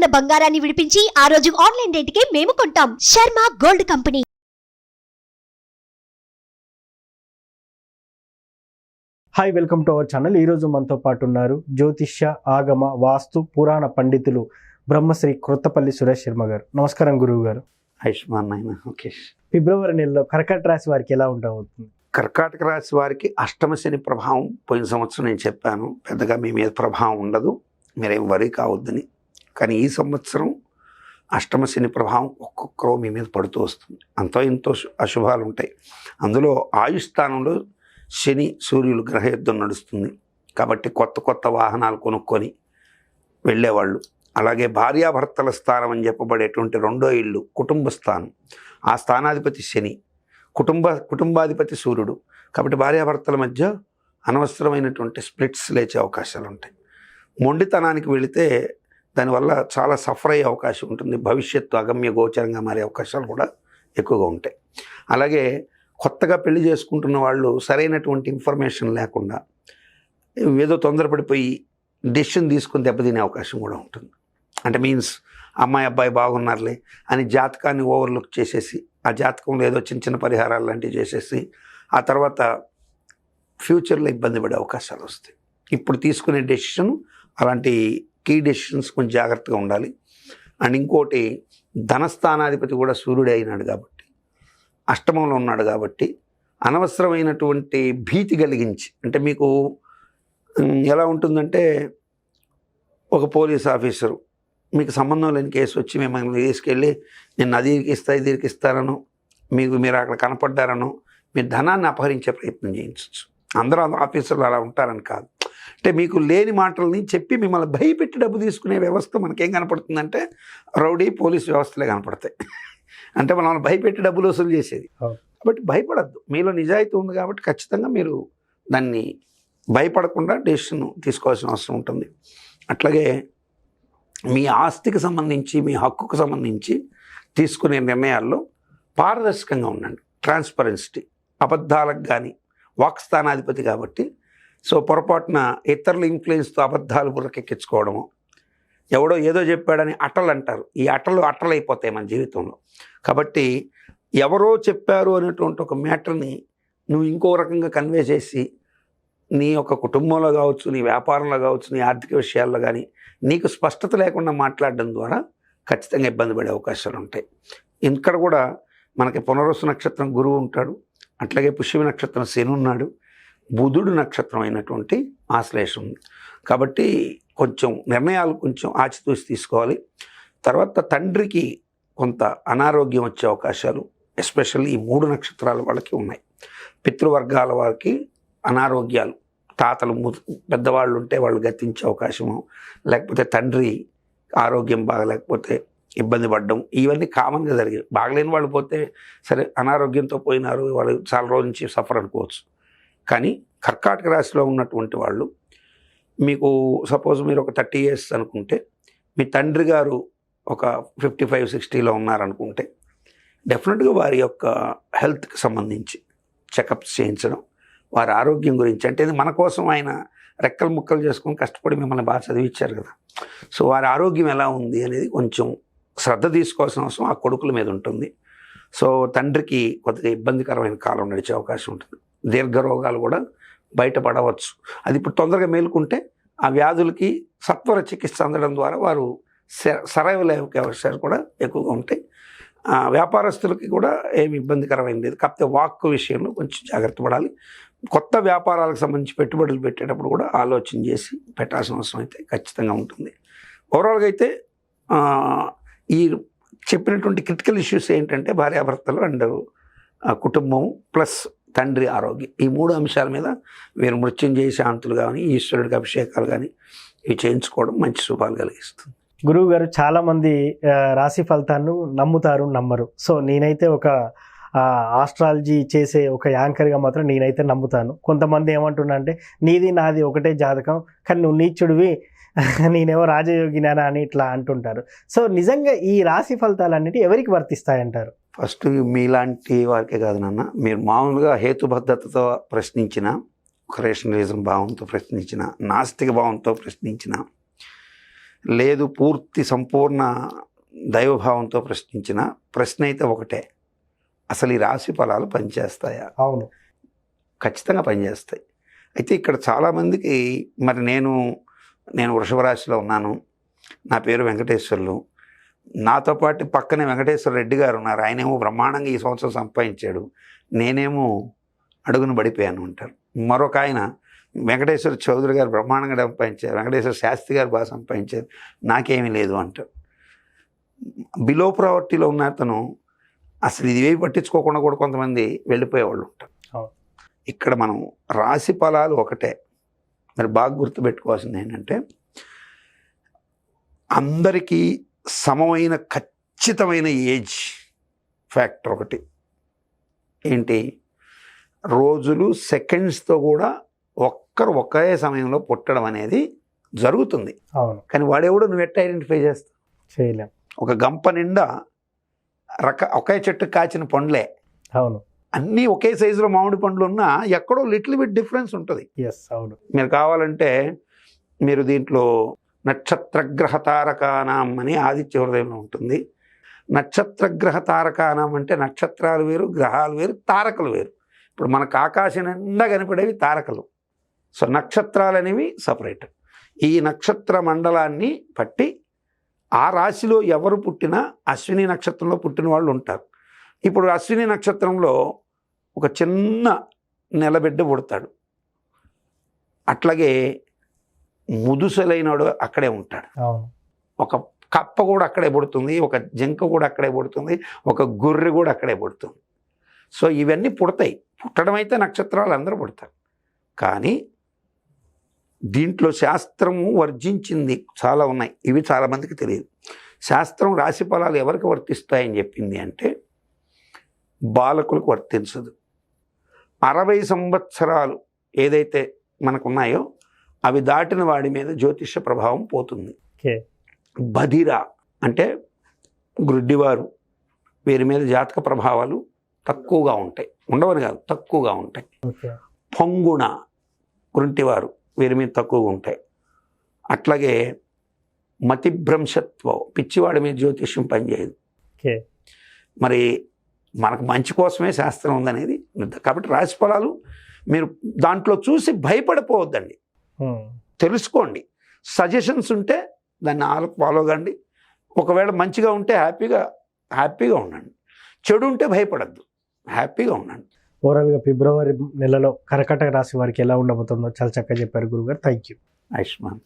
ఉన్న బంగారాన్ని విడిపించి ఆ రోజు ఆన్లైన్ రేటుకే మేము కొంటాం. Sharma gold company. Hi welcome to our channel ఈరోజు మనతో పాటు ఉన్నారు జ్యోతిష్య ఆగమ వాస్తు పురాణ పండితులు బ్రహ్మశ్రీ క్రొత్తపల్లి సురేష్ శర్మ గారు. నమస్కారం గురువు గారు ఆయుష్మాన్ నాయన ఓకే ఫిబ్రవరి నెలలో కర్కట రాశి వారికి ఎలా ఉండబోతుంది? కర్కాటక రాశి వారికి అష్టమ శని ప్రభావం పోయిన సంవత్సరం నేను చెప్పాను పెద్దగా మీ మీద ప్రభావం ఉండదు మీరేం వరి కావద్దని కానీ ఈ సంవత్సరం అష్టమ శని ప్రభావం ఒక్కొక్కరో మీ మీద పడుతూ వస్తుంది. అంతో ఎంతో అశుభాలు ఉంటాయి అందులో ఆయుష్ స్థానంలో శని సూర్యులు గ్రహయుద్ధం నడుస్తుంది. కాబట్టి కొత్త కొత్త వాహనాలు కొనుక్కొని వెళ్ళేవాళ్ళు. అలాగే భార్యాభర్తల స్థానం అని చెప్పబడేటువంటి రెండో ఇల్లు కుటుంబ స్థానం. ఆ స్థానాధిపతి శని కుటుంబ కుటుంబాధిపతి సూర్యుడు. కాబట్టి భార్యాభర్తల మధ్య అనవసరమైనటువంటి స్ప్లిట్స్ లేచే అవకాశాలు ఉంటాయి మొండితనానికి వెళితే దానివల్ల చాలా సఫర్ అయ్యే అవకాశం ఉంటుంది. భవిష్యత్తు అగమ్య గోచరంగా మారే అవకాశాలు కూడా ఎక్కువగా ఉంటాయి. అలాగే కొత్తగా పెళ్ళి చేసుకుంటున్న వాళ్ళు సరైనటువంటి ఇన్ఫర్మేషన్ లేకుండా ఏదో తొందరపడిపోయి డెసిషన్ తీసుకుని దెబ్బతినే అవకాశం కూడా ఉంటుంది. అంటే మీన్స్ అమ్మాయి అబ్బాయి బాగున్నారులే అని జాతకాన్ని ఓవర్లుక్ చేసేసి ఆ జాతకంలో ఏదో చిన్న చిన్న పరిహారాలు లాంటివి చేసేసి ఆ తర్వాత ఫ్యూచర్లో ఇబ్బంది పడే అవకాశాలు వస్తాయి. ఇప్పుడు తీసుకునే డెసిషన్ అలాంటి కీ డెసిషన్స్ కొంచెం జాగ్రత్తగా ఉండాలి. అండ్ ఇంకోటి ధనస్థానాధిపతి కూడా సూర్యుడే అయినాడు కాబట్టి అష్టమంలో ఉన్నాడు కాబట్టి అనవసరమైనటువంటి భీతి కలిగించి అంటే మీకు ఎలా ఉంటుందంటే ఒక పోలీస్ ఆఫీసరు మీకు సంబంధం లేని కేసు వచ్చి మిమ్మల్ని తీసుకెళ్ళి నేను అది ఇస్తా ఇది ఇస్తానను మీకు మీరు అక్కడ కనపడ్డారను మీ ధనాన్ని అపహరించే ప్రయత్నం చేయించవచ్చు అందరూ ఆఫీసర్లు అలా ఉంటారని కాదు. అంటే మీకు లేని మాటల్ని చెప్పి మిమ్మల్ని భయపెట్టి డబ్బు తీసుకునే వ్యవస్థ మనకేం కనపడుతుందంటే రౌడీ పోలీస్ వ్యవస్థలే కనపడతాయి. అంటే మనల్ని భయపెట్టి డబ్బులు వసూలు చేసేది. కాబట్టి భయపడద్దు. మీలో నిజాయితీ ఉంది కాబట్టి ఖచ్చితంగా మీరు దాన్ని భయపడకుండా డెసిషన్ తీసుకోవాల్సిన అవసరం ఉంటుంది. అట్లాగే మీ ఆస్తికి సంబంధించి మీ హక్కుకు సంబంధించి తీసుకునే నిర్ణయాల్లో పారదర్శకంగా ఉండండి. ట్రాన్స్పరెన్సిటీ అబద్ధాలకు కానీ వాక్స్థానాధిపతి కాబట్టి సో పొరపాటున ఇతరుల ఇన్ఫ్లుయెన్స్తో అబద్ధాలు బుర్రకెక్కించుకోవడము ఎవడో ఏదో చెప్పాడని అటలు అంటారు. ఈ అటలు అట్టలైపోతాయి మన జీవితంలో. కాబట్టి ఎవరో చెప్పారు అనేటువంటి ఒక మ్యాటర్ని నువ్వు ఇంకో రకంగా కన్వే చేసి నీ యొక్క కుటుంబంలో కావచ్చు నీ వ్యాపారంలో కావచ్చు నీ ఆర్థిక విషయాల్లో కానీ నీకు స్పష్టత లేకుండా మాట్లాడడం ద్వారా ఖచ్చితంగా ఇబ్బంది పడే అవకాశాలు ఉంటాయి. ఇక్కడ కూడా మనకి పునరుసు నక్షత్రం గురువు ఉంటాడు. అట్లాగే పుష్యమి నక్షత్రం శని ఉన్నాడు. బుధుడు నక్షత్రం అయినటువంటి ఆశ్లేషం. ఉంది కాబట్టి కొంచెం నిర్ణయాలు కొంచెం ఆచితూచి తీసుకోవాలి. తర్వాత తండ్రికి కొంత అనారోగ్యం వచ్చే అవకాశాలు ఎస్పెషల్లీ ఈ మూడు నక్షత్రాల వాళ్ళకి ఉన్నాయి. పితృవర్గాల వారికి అనారోగ్యాలు తాతలు ము పెద్దవాళ్ళు ఉంటే వాళ్ళు గతించే అవకాశము లేకపోతే తండ్రి ఆరోగ్యం బాగలేకపోతే ఇబ్బంది పడడం ఇవన్నీ కామన్గా జరిగాయి. బాగలేని వాళ్ళు పోతే సరే అనారోగ్యంతో పోయినారు వాళ్ళు చాలా రోజు నుంచి సఫర్ అనుకోవచ్చు. కానీ కర్కాటక రాశిలో ఉన్నటువంటి వాళ్ళు మీకు సపోజ్ మీరు ఒక థర్టీ ఇయర్స్ అనుకుంటే మీ తండ్రి గారు ఒక ఫిఫ్టీ ఫైవ్ సిక్స్టీలో ఉన్నారనుకుంటే డెఫినెట్గా వారి యొక్క హెల్త్కి సంబంధించి చెకప్స్ చేయించడం వారి ఆరోగ్యం గురించి అంటే ఇది మన కోసం ఆయన రెక్కలు ముక్కలు చేసుకొని కష్టపడి మిమ్మల్ని బాగా చదివించారు కదా. సో వారి ఆరోగ్యం ఎలా ఉంది అనేది కొంచెం శ్రద్ధ తీసుకోవాల్సిన అవసరం ఆ కొడుకుల మీద ఉంటుంది. సో తండ్రికి కొద్దిగా ఇబ్బందికరమైన కాలం నడిచే అవకాశం ఉంటుంది. దీర్ఘ రోగాలు కూడా బయటపడవచ్చు. అది ఇప్పుడు తొందరగా మేలుకుంటే ఆ వ్యాధులకి సత్వర చికిత్స అందడం ద్వారా వారు సరైవల్ అయ్యే అవకాశాలు కూడా ఎక్కువగా ఉంటాయి. ఆ, వ్యాపారస్తులకి కూడా ఏమి ఇబ్బందికరమైనది లేదు. కాకపోతే వాక్ విషయంలో కొంచెం జాగ్రత్త పడాలి. కొత్త వ్యాపారాలకు సంబంధించి పెట్టుబడులు పెట్టేటప్పుడు కూడా ఆలోచన చేసి పెట్టాల్సిన అవసరం అయితే ఖచ్చితంగా ఉంటుంది. ఓవరాల్గా అయితే ఈ చెప్పినటువంటి క్రిటికల్ ఇష్యూస్ ఏంటంటే భార్యాభర్తలు అండ్ కుటుంబం ప్లస్ తండ్రి ఆరోగ్యం. ఈ మూడు అంశాల మీద వీరు మృత్యుంజయ శాంతులు కానీ ఈశ్వరుడికి అభిషేకాలు కానీ ఇవి చేయించుకోవడం మంచి శుభాలు కలిగిస్తుంది. గురువు గారు చాలామంది రాశి ఫలితాలను నమ్ముతారు నమ్మరు. సో నేనైతే ఒక ఆస్ట్రాలజీ చేసే ఒక యాంకర్గా మాత్రం నేనైతే నమ్ముతాను. కొంతమంది ఏమంటున్నా అంటే నీది నాది ఒకటే జాతకం కానీ నువ్వు నీచుడివి నేనేమో రాజయోగినా అని ఇట్లా అంటుంటారు. సో నిజంగా ఈ రాశి ఫలితాలన్నిటి ఎవరికి వర్తిస్తాయంటారు? ఫస్ట్ మీలాంటి వారికే కాదు నాన్న. మీరు మామూలుగా హేతుబద్ధతతో ప్రశ్నించిన ఒక రేషనలిజం భావంతో ప్రశ్నించిన నాస్తిక భావంతో ప్రశ్నించిన లేదు పూర్తి సంపూర్ణ దైవభావంతో ప్రశ్నించిన ప్రశ్న అయితే ఒకటే. అసలు ఈ రాశి ఫలాలు పనిచేస్తాయా? అవును. ఖచ్చితంగా పనిచేస్తాయి. అయితే ఇక్కడ చాలామందికి మరి నేను నేను వృషభ రాశిలో ఉన్నాను. నా పేరు వెంకటేశ్వర్లు. నాతో పాటు పక్కనే వెంకటేశ్వర రెడ్డి గారు ఉన్నారు. ఆయనేమో బ్రహ్మాండంగా ఈ సంవత్సరం సంపాదించాడు. నేనేమో అడుగును పడిపోయాను అంటారు. మరొక ఆయన వెంకటేశ్వర చౌదరి గారు బ్రహ్మాండంగా సంపాదించారు. వెంకటేశ్వర శాస్త్రి గారు బాగా సంపాదించారు. నాకేమీ లేదు అంటారు. బిలో ప్రావర్టీలో ఉన్న అతను అసలు ఇది ఏవి పట్టించుకోకుండా కూడా కొంతమంది వెళ్ళిపోయేవాళ్ళు ఉంటారు. ఇక్కడ మనం రాశి ఫలాలు ఒకటే. మరి బాగా గుర్తుపెట్టుకోవాల్సింది ఏంటంటే అందరికీ సమమైన ఖచ్చితమైన ఏజ్ ఫ్యాక్టర్ ఒకటి. ఏంటి? రోజులు సెకండ్స్తో కూడా ఒక్కరు ఒకే సమయంలో పుట్టడం అనేది జరుగుతుంది. అవును. కానీ వాడెవడో నువ్వు ఎట్ట ఐడెంటిఫై చేస్తావు? చేయలేం. ఒక గంప నిండా రక ఒకే చెట్టు కాచిన పండ్లే. అవును. అన్నీ ఒకే సైజులో మామిడి పండ్లు ఉన్నా ఎక్కడో లిటిల్ బిట్ డిఫరెన్స్ ఉంటుంది. ఎస్ అవును. మీరు కావాలంటే మీరు దీంట్లో నక్షత్రగ్రహ తారకానాం అని ఆదిత్య హృదయంలో ఉంటుంది. నక్షత్రగ్రహ తారకానాం అంటే నక్షత్రాలు వేరు గ్రహాలు వేరు తారకలు వేరు. ఇప్పుడు మనకు ఆకాశం నిండా కనపడేవి తారకలు. సో నక్షత్రాలు అనేవి సపరేట్. ఈ నక్షత్ర మండలాన్ని పట్టి ఆ రాశిలో ఎవరు పుట్టినా అశ్విని నక్షత్రంలో పుట్టిన వాళ్ళు ఉంటారు. ఇప్పుడు అశ్విని నక్షత్రంలో ఒక చిన్న నెలబిడ్డ పుడతాడు. అట్లాగే ముదుసలైనడు అక్కడే ఉంటాడు. ఒక కప్ప కూడా అక్కడే పుడుతుంది ఒక జింక కూడా అక్కడే పుడుతుంది ఒక గొర్రె కూడా అక్కడే పుడుతుంది. సో ఇవన్నీ పుడతాయి. పుట్టడం అయితే నక్షత్రాలు అందరూ పుడతారు. కానీ దీంట్లో శాస్త్రము వర్జించింది చాలా ఉన్నాయి. ఇవి చాలామందికి తెలియదు. శాస్త్రం రాశి ఫలాలు ఎవరికి వర్తిస్తాయని చెప్పింది అంటే బాలకులకు వర్తించదు. అరవై సంవత్సరాలు ఏదైతే మనకున్నాయో అవి దాటిన వాడి మీద జ్యోతిష ప్రభావం పోతుంది. బధిర అంటే గ్రుడ్డివారు వీరి మీద జాతక ప్రభావాలు తక్కువగా ఉంటాయి. ఉండవని కాదు తక్కువగా ఉంటాయి. పొంగుణ గుంటివారు వీరి మీద తక్కువగా ఉంటాయి. అట్లాగే మతిభ్రంశత్వం పిచ్చివాడి మీద జ్యోతిష్యం పనిచేయదు. ఓకే. మరి మనకు మంచి కోసమే శాస్త్రం ఉందనేది. కాబట్టి రాశి ఫలాలు మీరు దాంట్లో చూసి భయపడిపోవద్దండి. తెలుసుకోండి. సజెషన్స్ ఉంటే దాన్ని ఫాలో కండి. ఒకవేళ మంచిగా ఉంటే హ్యాపీగా హ్యాపీగా ఉండండి. చెడు ఉంటే భయపడద్దు. హ్యాపీగా ఉండండి. ఓవరాల్గా ఫిబ్రవరి నెలలో కర్కటక రాశి వారికి ఎలా ఉండబోతుందో చాలా చక్కగా చెప్పారు గురుగారు. Thank you Ayushman